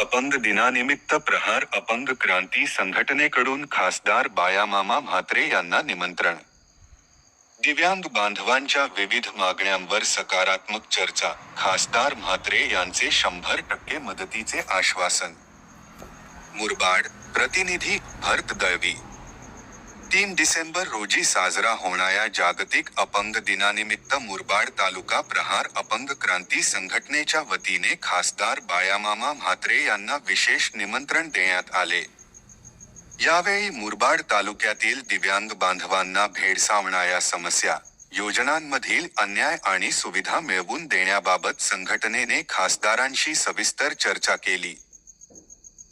अपंग दिनानिमित्त प्रहार अपंग क्रांती संघटनेकडून खासदार बायामामा म्हात्रे यांना निमंत्रण. दिव्यांग बांधवांच्या विविध मागण्यांवर सकारात्मक चर्चा खासदार म्हात्रे यांचे शंभर टक्के मदतीचे आश्वासन. मुरबाड प्रतिनिधी भरत दळवी. तीन डिसेंबर रोजी साजरा होणाऱ्या जागतिक अपंग दिनानिमित्त मुरबाड तालुका प्रहार अपंग क्रांती संघटनेच्या वतीने खासदार बायामामा म्हात्रे यांना विशेष निमंत्रण देण्यात आले. यावेळी मुरबाड तालुक्यातील दिव्यांग बांधवांना भेडसावणाऱ्या समस्या योजनांमधील अन्याय आणि सुविधा मिळवून देण्याबाबत संघटनेने खासदारांशी सविस्तर चर्चा केली.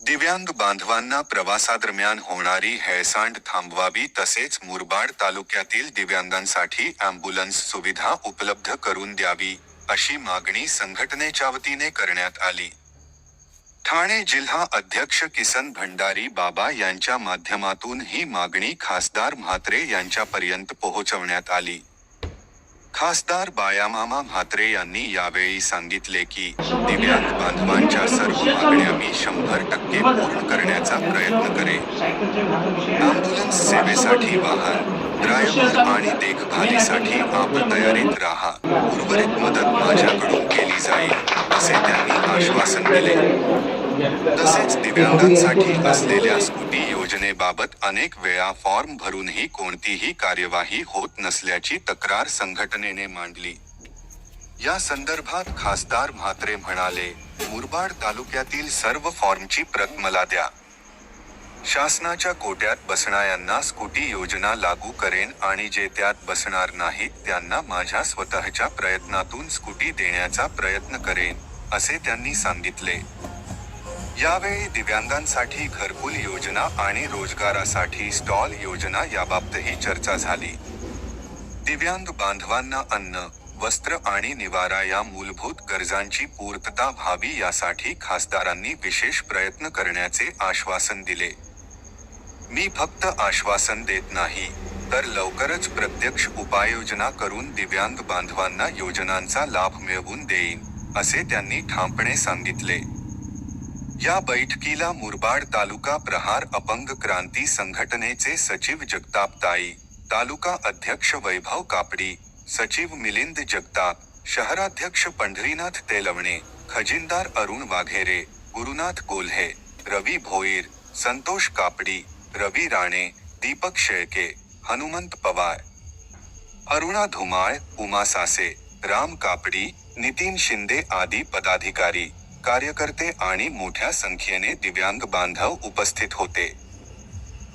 दिव्यांग बांधवांना प्रवासादरम्यान होणारी हेळसांड थांबवावी तसेच मुरबाड तालुक्यातील दिव्यांगांसाठी अँब्युलन्स सुविधा उपलब्ध करून द्यावी अशी मागणी संघटनेच्या वतीने करण्यात आली. ठाणे जिल्हा अध्यक्ष किसन भंडारी बाबा यांच्या माध्यमातून ही मागणी खासदार म्हात्रे यांच्यापर्यंत पोहोचवण्यात आली. खासदार बायामामा म्हात्रे यांनी यावेळी सांगितले की दिव्यांग बांधवांच्या सर्व मागण्या मी शंभर टक्के पूर्ण करण्याचा प्रयत्न करेन. अँब्युलन्स सेवेसाठी वाहन ड्रायव्हर आणि देखभालीसाठी आपण तयारीत राहा. उर्वरित मदत माझ्याकडून केली जाईल असे त्यांनी आश्वासन दिले. तसेच दिव्यांगांसाठी असलेल्या स्कूटी योजनेबाबत अनेक वेळा फॉर्म भरूनही कोणतीही कार्यवाही होत नसल्याची तक्रार संघटनेने मांडली. या संदर्भात खासदार म्हात्रे म्हणाले मुरबाड तालुक्यातील सर्व फॉर्मची प्रत मला द्या. शासनाच्या कोट्यात बसणाऱ्यांना स्कूटी योजना लागू करेन आणि जे त्यात बसणार नाहीत त्यांना माझ्या स्वतःच्या प्रयत्नातून स्कूटी देण्याचा प्रयत्न करेन असे त्यांनी सांगितले. यावेळी दिव्यांगांसाठी घरकुल योजना आणि रोजगारासाठी स्टॉल योजना याबाबतही चर्चा झाली. दिव्यांग बांधवांना अन्न वस्त्र आणि निवारा या मूलभूत गरजांची पूर्तता व्हावी यासाठी खासदारांनी विशेष प्रयत्न करण्याचे आश्वासन दिले. मी फक्त आश्वासन देत नाही तर लवकरच प्रत्यक्ष उपाययोजना करून दिव्यांग बांधवांना योजनांचा लाभ मिळवून देईन असे त्यांनी ठामपणे सांगितले. या बैठकीला मुरबाड तालुका प्रहार अपंग क्रांती संघटनेचे सचिव जगताप ताई तालुका अध्यक्ष वैभव कापडी सचिव मिलिंद जगताप शहराध्यक्ष पंढरीनाथ तेलवणे खजिनदार अरुण वाघेरे गुरुनाथ कोल्हे रवी भोईर संतोष कापडी रवी राणे दीपक शेळके हनुमंत पवार अरुणा धुमाळ उमा सासे राम कापडी नितीन शिंदे आदी पदाधिकारी. कार्यकर्ते आणि मोठ्या संख्येने दिव्यांग बांधव उपस्थित होते.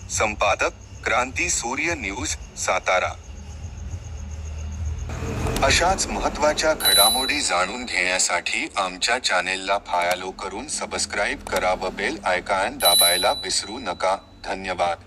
संपादक क्रांती सूर्य न्यूज सातारा. अशाच महत्त्वाच्या घडामोडी जाणून घेण्यासाठी आमच्या चॅनेलला फायालो करून सबस्क्राईब करा व बेल आयकॉन दाबायला विसरू नका. धन्यवाद.